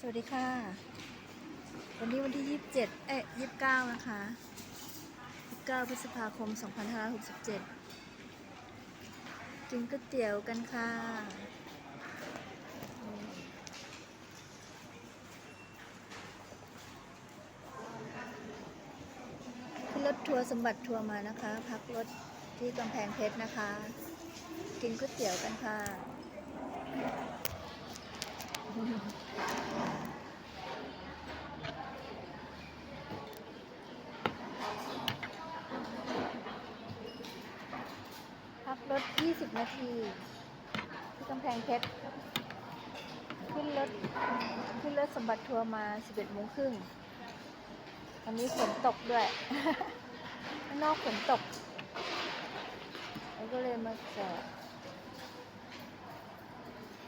สวัสดีค่ะ วันนี้วันที่ 27 เอ๊ะ29 นะคะ 29 พฤษภาคม 2567 กินก๋วยเตี๋ยวกันค่ะ ขึ้นรถทัวร์สมบัติทัวร์มานะคะ พักรถที่กำแพงเพชรนะคะ กินก๋วยเตี๋ยวกันค่ะ ถ 20 นาที ที่กำแพงเพชร ขึ้นรถ ขึ้นรถสมบัติทัวร์มา 11โมงครึ่งวันนี้ฝนตกด้วย ข้างนอกฝนตกแล้วก็เลยมาจอด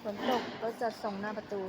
ฝนตกรถจอดส่งหน้าประตู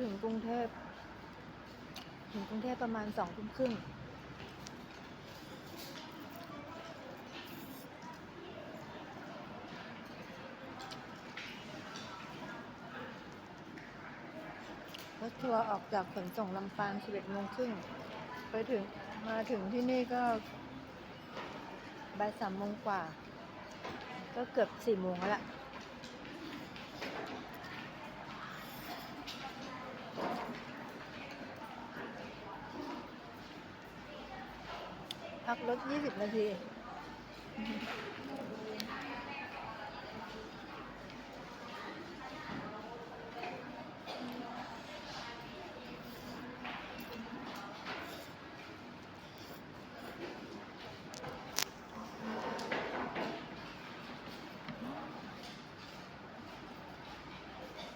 ถึงกรุงเทพ ถึงกรุงเทพประมาณสองทุ่มครึ่งรถทัวร์ออกจากขนส่งลำปาง11โมงครึ่งไปถึงมาถึงที่นี่ก็บ่ายสามโมงกว่า ก็เกือบสี่โมงแล้วล่ะ พักรถ 20 นาที